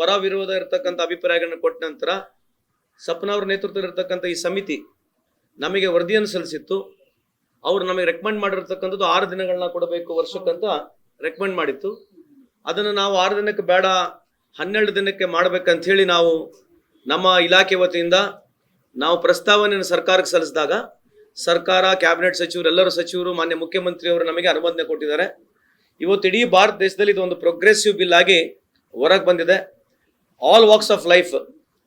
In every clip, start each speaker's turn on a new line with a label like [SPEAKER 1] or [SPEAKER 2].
[SPEAKER 1] ಪರ ವಿರೋಧ ಇರತಕ್ಕಂಥ ಅಭಿಪ್ರಾಯಗಳನ್ನ ಕೊಟ್ಟ ನಂತರ ಸಪ್ನ ಅವ್ರ ನೇತೃತ್ವದಲ್ಲಿ ಇರತಕ್ಕಂಥ ಈ ಸಮಿತಿ ನಮಗೆ ವರದಿಯನ್ನು ಸಲ್ಲಿಸಿತ್ತು. ಅವರು ನಮಗೆ ರೆಕಮೆಂಡ್ ಮಾಡಿರ್ತಕ್ಕಂಥದ್ದು ಆರು ದಿನಗಳನ್ನ ಕೊಡಬೇಕು ವರ್ಷಕ್ಕಂತ ರೆಕಮೆಂಡ್ ಮಾಡಿತ್ತು. ಅದನ್ನು ನಾವು ಆರು ದಿನಕ್ಕೆ ಬೇಡ, ಹನ್ನೆರಡು ದಿನಕ್ಕೆ ಮಾಡಬೇಕಂತ ಹೇಳಿ ನಾವು ನಮ್ಮ ಇಲಾಖೆ ವತಿಯಿಂದ ನಾವು ಪ್ರಸ್ತಾವನೆಯನ್ನು ಸರ್ಕಾರಕ್ಕೆ ಸಲ್ಲಿಸಿದಾಗ ಸರ್ಕಾರ, ಕ್ಯಾಬಿನೆಟ್ ಸಚಿವರು, ಎಲ್ಲರೂ ಸಚಿವರು, ಮಾನ್ಯ ಮುಖ್ಯಮಂತ್ರಿಯವರು ನಮಗೆ ಅನುಮೋದನೆ ಕೊಟ್ಟಿದ್ದಾರೆ. ಇವತ್ತು ಇಡೀ ಭಾರತ ದೇಶದಲ್ಲಿ ಇದು ಒಂದು ಪ್ರೋಗ್ರೆಸಿವ್ ಬಿಲ್ ಆಗಿ ಹೊರಗೆ ಬಂದಿದೆ. ಆಲ್ ವಾಕ್ಸ್ ಆಫ್ ಲೈಫ್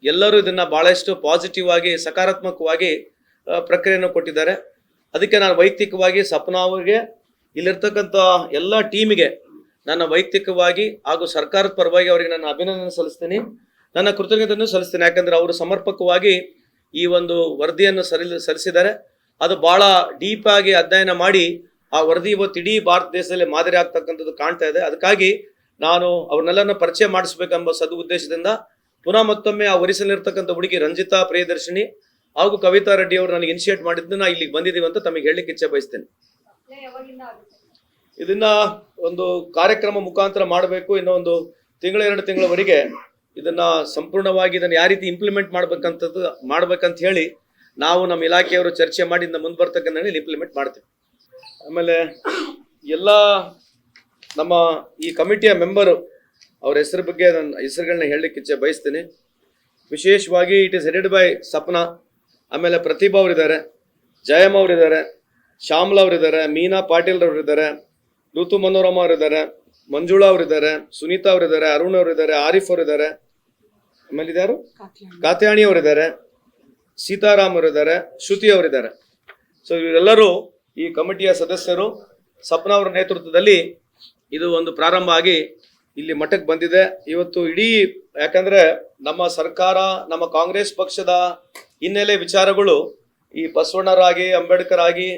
[SPEAKER 1] ಎಲ್ಲರೂ ಇದನ್ನ ಬಹಳಷ್ಟು ಪಾಸಿಟಿವ್ ಆಗಿ, ಸಕಾರಾತ್ಮಕವಾಗಿ ಪ್ರಕ್ರಿಯೆಯನ್ನು ಕೊಟ್ಟಿದ್ದಾರೆ. ಅದಕ್ಕೆ ನಾನು ವೈಯಕ್ತಿಕವಾಗಿ ಸಪ್ನ ಅವರಿಗೆ, ಇಲ್ಲಿರ್ತಕ್ಕಂಥ ಎಲ್ಲ ಟೀಮಿಗೆ ನನ್ನ ವೈಯಕ್ತಿಕವಾಗಿ ಹಾಗೂ ಸರ್ಕಾರದ ಪರವಾಗಿ ಅವರಿಗೆ ನನ್ನ ಅಭಿನಂದನೆ ಸಲ್ಲಿಸ್ತೀನಿ. ನನ್ನ ಕೃತಜ್ಞತೆಯನ್ನು ಸಲ್ಲಿಸ್ತೀನಿ. ಯಾಕಂದ್ರೆ ಅವರು ಸಮರ್ಪಕವಾಗಿ ಈ ಒಂದು ವರದಿಯನ್ನು ಸರಿ, ಸಲ್ಲಿಸಿದ್ದಾರೆ. ಅದು ಬಹಳ ಡೀಪ್ ಆಗಿ ಅಧ್ಯಯನ ಮಾಡಿ, ಆ ವರದಿ ಇವತ್ತು ಇಡೀ ಭಾರತ ದೇಶದಲ್ಲಿ ಮಾದರಿ ಆಗ್ತಕ್ಕಂಥದ್ದು ಕಾಣ್ತಾ ಇದೆ. ಅದಕ್ಕಾಗಿ ನಾನು ಅವ್ರನ್ನೆಲ್ಲರನ್ನ ಪರಿಚಯ ಮಾಡಿಸ್ಬೇಕೆಂಬ ಸದು ಉದ್ದೇಶದಿಂದ ಪುನಃ ಮತ್ತೊಮ್ಮೆ ಆ ಒರಿಸಲಿರ್ತಕ್ಕಂಥ ಹುಡುಗಿ ರಂಜಿತಾ ಪ್ರಿಯದರ್ಶಿನಿ ಹಾಗೂ ಕವಿತಾ ರೆಡ್ಡಿ ಅವರು ನನಗೆ ಇನಿಷಿಯೇಟ್ ಮಾಡಿದ್ದು ನಾ ಇಲ್ಲಿಗೆ ಬಂದಿದ್ದೀವಿ ಅಂತ ತಮಗೆ ಹೇಳಲಿಕ್ಕೆ ಇಚ್ಛೆ ಬಯಸ್ತೇನೆ. ಇದನ್ನ ಒಂದು ಕಾರ್ಯಕ್ರಮ ಮುಖಾಂತರ ಮಾಡಬೇಕು. ಇನ್ನೂ ಒಂದು ತಿಂಗಳ, ಎರಡು ತಿಂಗಳವರೆಗೆ ಇದನ್ನ ಸಂಪೂರ್ಣವಾಗಿ ಇದನ್ನು ಯಾವ ರೀತಿ ಇಂಪ್ಲಿಮೆಂಟ್ ಮಾಡ್ಬೇಕಂತದ್ದು, ಮಾಡ್ಬೇಕಂತ ಹೇಳಿ ನಾವು ನಮ್ಮ ಇಲಾಖೆಯವರು ಚರ್ಚೆ ಮಾಡಿ ಮುಂದೆ ಬರ್ತಕ್ಕಂಥ ಇಂಪ್ಲಿಮೆಂಟ್ ಮಾಡ್ತೀವಿ. ಆಮೇಲೆ ಎಲ್ಲ ನಮ್ಮ ಈ ಕಮಿಟಿಯ ಮೆಂಬರು ಅವರ ಹೆಸರು ಬಗ್ಗೆ ನನ್ನ ಹೆಸರುಗಳನ್ನ ಹೇಳಲಿಕ್ಕೆ ಇಚ್ಛೆ ಬಯಸ್ತೀನಿ. ವಿಶೇಷವಾಗಿ it is headed by Sapna ಆಮೇಲೆ ಪ್ರತಿಭಾ ಅವರಿದ್ದಾರೆ ಜಯಮ್ಮ ಅವರಿದ್ದಾರೆ ಶ್ಯಾಮ್ಲ ಅವರಿದ್ದಾರೆ ಮೀನಾ ಪಾಟೀಲ್ ಅವರಿದ್ದಾರೆ ಋತು ಮನೋರಮ ಅವರಿದ್ದಾರೆ ಮಂಜುಳಾ ಅವರಿದ್ದಾರೆ ಸುನೀತಾ ಅವರಿದ್ದಾರೆ ಅರುಣ್ ಅವರಿದ್ದಾರೆ ಆರಿಫ್ ಅವರಿದ್ದಾರೆ. ಆಮೇಲೆ ಇದ್ಯಾರು ಕಾತ್ಯಾಣಿ. ಅವರಿದ್ದಾರೆ ಸೀತಾರಾಮ್ ಅವರಿದ್ದಾರೆ ಶ್ರುತಿ ಅವರಿದ್ದಾರೆ. ಸೊ ಇವರೆಲ್ಲರೂ ಈ ಕಮಿಟಿಯ ಸದಸ್ಯರು ಸಪ್ನಾ ಅವರ ನೇತೃತ್ವದಲ್ಲಿ ಇದು ಒಂದು ಪ್ರಾರಂಭ ಆಗಿ ಇಲ್ಲಿ ಮಠಕ್ಕೆ ಬಂದಿದೆ. ಇವತ್ತು ಇಡೀ, ಯಾಕಂದ್ರೆ ನಮ್ಮ ಸರ್ಕಾರ, ನಮ್ಮ ಕಾಂಗ್ರೆಸ್ ಪಕ್ಷದ ಹಿನ್ನೆಲೆ ವಿಚಾರಗಳು ಈ ಬಸವಣ್ಣರಾಗಿ ಅಂಬೇಡ್ಕರ್ ಆಗಿ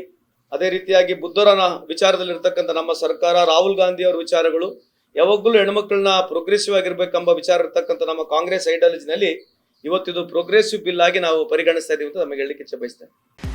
[SPEAKER 1] ಅದೇ ರೀತಿಯಾಗಿ ಬುದ್ಧರನ ವಿಚಾರದಲ್ಲಿರ್ತಕ್ಕಂಥ ನಮ್ಮ ಸರ್ಕಾರ, ರಾಹುಲ್ ಗಾಂಧಿ ಅವರ ವಿಚಾರಗಳು, ಯಾವಾಗಲೂ ಹೆಣ್ಮಕ್ಳನ್ನ ಪ್ರೋಗ್ರೆಸಿವ್ ಆಗಿರ್ಬೇಕೆಂಬ ವಿಚಾರ ಇರ್ತಕ್ಕಂಥ ನಮ್ಮ ಕಾಂಗ್ರೆಸ್ ಐಡಿಯಾಲಜಿನಲ್ಲಿ ಇವತ್ತಿದು ಪ್ರೋಗ್ರೆಸಿವ್ ಬಿಲ್ ಆಗಿ ನಾವು ಪರಿಗಣಿಸ್ತಾ ಇದೀವಿ ಅಂತ ನಮಗೆ ಹೇಳಲಿಕ್ಕೆ ಇಚ್ಛೆ ಬಯಸ್ತೇನೆ.